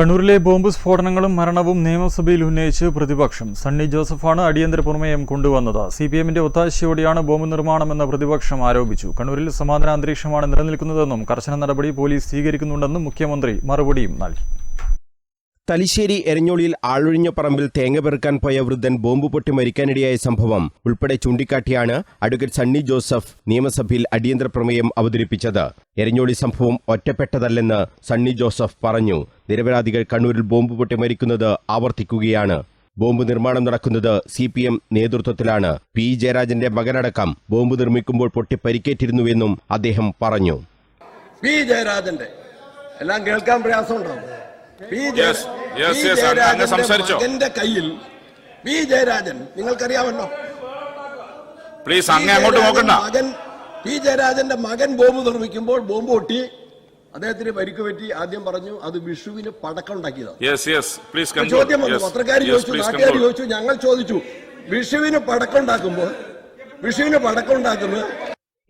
കണ്ണൂരിലെ ബോംബ് സ്ഫോടനങ്ങളും മരണവും നിയമസഭയിൽ ഉന്നയിച്ച് പ്രതിപക്ഷം. സണ്ണി ജോസഫാണ് അടിയന്തര പ്രമേയം കൊണ്ടുവന്നത്. സി പി എമ്മിന്റെ ഒത്താശയോടെയാണ് ബോംബ് നിർമ്മാണമെന്ന് പ്രതിപക്ഷം ആരോപിച്ചു. കണ്ണൂരിൽ സമാധാന അന്തരീക്ഷമാണ് നിലനിൽക്കുന്നതെന്നും കർശന നടപടി പോലീസ് സ്വീകരിക്കുന്നുണ്ടെന്നും മുഖ്യമന്ത്രി മറുപടിയും നൽകി. തലിശ്ശേരി എരഞ്ഞോളിയിൽ ആളൊഴിഞ്ഞ പറമ്പിൽ തേങ്ങ പെറുക്കാൻ പോയ വൃദ്ധൻ ബോംബ് പൊട്ടി മരിക്കാനിടയായ സംഭവം ഉൾപ്പെടെ ചൂണ്ടിക്കാട്ടിയാണ് അഡ്വക്കേറ്റ് സണ്ണി ജോസഫ് നിയമസഭയിൽ അടിയന്തര പ്രമേയം അവതരിപ്പിച്ചത്. എരഞ്ഞോളി സംഭവം ഒറ്റപ്പെട്ടതല്ലെന്ന് സണ്ണി ജോസഫ് പറഞ്ഞു. നിരപരാധികൾ കണ്ണൂരിൽ ബോംബ് പൊട്ടി മരിക്കുന്നത് ആവർത്തിക്കുകയാണ്. ബോംബ് നിർമ്മാണം നടക്കുന്നത് സി പി എം നേതൃത്വത്തിലാണ്. പി ജയരാജന്റെ മകനടക്കം ബോംബ് നിർമ്മിക്കുമ്പോൾ പൊട്ടി പരിക്കേറ്റിരുന്നുവെന്നും അദ്ദേഹം പറഞ്ഞു. പി ജയരാജന്റെ. എല്ലാം കേൾക്കാൻ പ്രയാസമുണ്ടാവും പി അങ്ങ് ജയരാജന്റെ സംസാരിച്ചോ. മകന്റെ കയ്യിൽ. വി ജയരാജൻ നിങ്ങൾക്കറിയാമല്ലോ? പ്ലീസ് പി അങ്ങോട്ട് നോക്കണ്ട. മകൻ പി ജയരാജന്റെ മകൻ ബോംബ് നിർമ്മിക്കുമ്പോൾ ബോംബ് പൊട്ടി. അദ്ദേഹത്തിന് പരിക്ക് പറ്റി. ആദ്യം പറഞ്ഞു അത് വിഷുവിന് പടക്കം ഉണ്ടാക്കിയതാണ് യെസ് യെസ് പ്ലീസ് അപ്പൊ ചോദ്യം വന്നു. പത്രക്കാർ ചോദിച്ചു നാട്ടുകാർ ചോദിച്ചു ഞങ്ങൾ ചോദിച്ചു വിഷുവിന് പടക്കം ഉണ്ടാക്കുമ്പോൾ വിഷുവിന് പടക്കം ഉണ്ടാക്കുന്നത്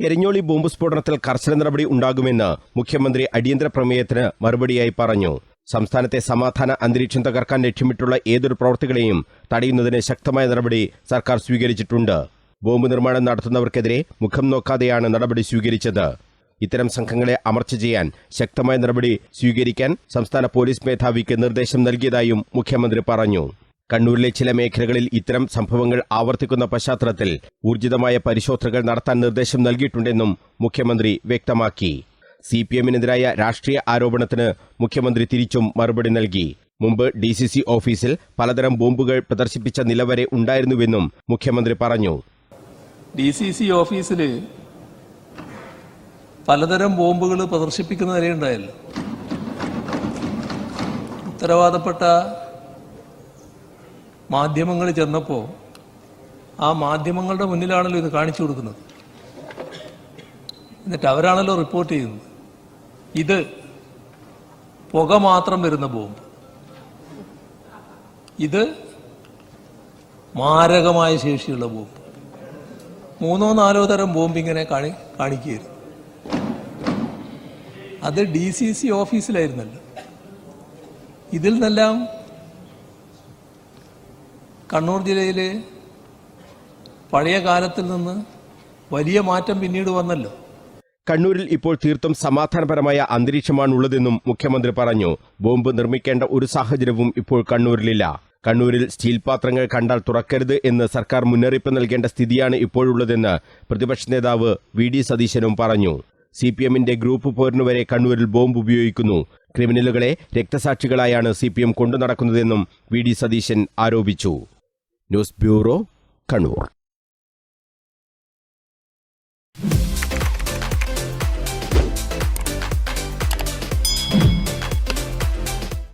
എരഞ്ഞോളി ബോംബ് സ്ഫോടനത്തിൽ കർശന നടപടി ഉണ്ടാകുമെന്ന് മുഖ്യമന്ത്രി അടിയന്തര പ്രമേയത്തിന് മറുപടിയായി പറഞ്ഞു. സംസ്ഥാനത്തെ സമാധാന അന്തരീക്ഷം തകർക്കാൻ ലക്ഷ്യമിട്ടുള്ള ഏതൊരു പ്രവർത്തികളെയും തടയുന്നതിന് ശക്തമായ നടപടി സർക്കാർ സ്വീകരിച്ചിട്ടുണ്ട്. ബോംബ് നിർമ്മാണം നടത്തുന്നവർക്കെതിരെ മുഖം നോക്കാതെയാണ് നടപടി സ്വീകരിച്ചത്. ഇത്തരം സംഘങ്ങളെ അമർച്ച ചെയ്യാൻ ശക്തമായ നടപടി സ്വീകരിക്കാൻ സംസ്ഥാന പോലീസ് മേധാവിക്ക് നിർദ്ദേശം നൽകിയതായും മുഖ്യമന്ത്രി പറഞ്ഞു. കണ്ണൂരിലെ ചില മേഖലകളിൽ ഇത്തരം സംഭവങ്ങൾ ആവർത്തിക്കുന്ന പശ്ചാത്തലത്തിൽ ഊർജിതമായ പരിശോധനകൾ നടത്താൻ നിർദ്ദേശം നൽകിയിട്ടുണ്ടെന്നും മുഖ്യമന്ത്രി വ്യക്തമാക്കി. സി പി എമ്മിനെതിരായ രാഷ്ട്രീയ ആരോപണത്തിന് മുഖ്യമന്ത്രി തിരിച്ചും മറുപടി നൽകി. മുമ്പ് ഡി സി സി ഓഫീസിൽ പലതരം ബോംബുകൾ പ്രദർശിപ്പിച്ച നിലവരെ ഉണ്ടായിരുന്നുവെന്നും മുഖ്യമന്ത്രി പറഞ്ഞു. ഡി സി സി ഓഫീസിൽ പലതരം ബോംബുകൾ പ്രദർശിപ്പിക്കുന്ന നിലയുണ്ടായല്ലോ ഉത്തരവാദപ്പെട്ട മാധ്യമങ്ങൾ ചെന്നപ്പോൾ ആ മാധ്യമങ്ങളുടെ മുന്നിലാണല്ലോ ഇത് കാണിച്ചു കൊടുക്കുന്നത്. എന്നിട്ട് അവരാണല്ലോ റിപ്പോർട്ട് ചെയ്യുന്നത്. ഇത് പുക മാത്രം വരുന്ന ബോംബ്. ഇത് മാരകമായ ശേഷിയുള്ള ബോംബ്. മൂന്നോ നാലോ തരം ബോംബ് ഇങ്ങനെ കാണി കാണിക്കുകയായിരുന്നു. അത് ഡി സി സി ഓഫീസിലായിരുന്നല്ലോ. ഇതിൽ നിന്നെല്ലാം കണ്ണൂർ ജില്ലയിലെ പഴയ കാലത്തിൽ നിന്ന് വലിയ മാറ്റം പിന്നീട് വന്നല്ലോ. കണ്ണൂരിൽ ഇപ്പോൾ തീർത്തും സമാധാനപരമായ അന്തരീക്ഷമാണുള്ളതെന്നും മുഖ്യമന്ത്രി പറഞ്ഞു. ബോംബ് നിർമ്മിക്കേണ്ട ഒരു സാഹചര്യവും ഇപ്പോൾ കണ്ണൂരിലില്ല. കണ്ണൂരിൽ സ്റ്റീൽ പാത്രങ്ങൾ കണ്ടാൽ തുറക്കരുത് എന്ന് സർക്കാർ മുന്നറിയിപ്പ് നൽകേണ്ട സ്ഥിതിയാണ് ഇപ്പോഴുള്ളതെന്ന് പ്രതിപക്ഷ നേതാവ് വി ഡി സതീശനും പറഞ്ഞു. സി പി എമ്മിന്റെ ഗ്രൂപ്പ് പോരിനുവരെ കണ്ണൂരിൽ ബോംബ് ഉപയോഗിക്കുന്നു. ക്രിമിനലുകളെ രക്തസാക്ഷികളായാണ് സി പി എം കൊണ്ടുനടക്കുന്നതെന്നും വി ഡി സതീശൻ ആരോപിച്ചു. News bureau Kannur.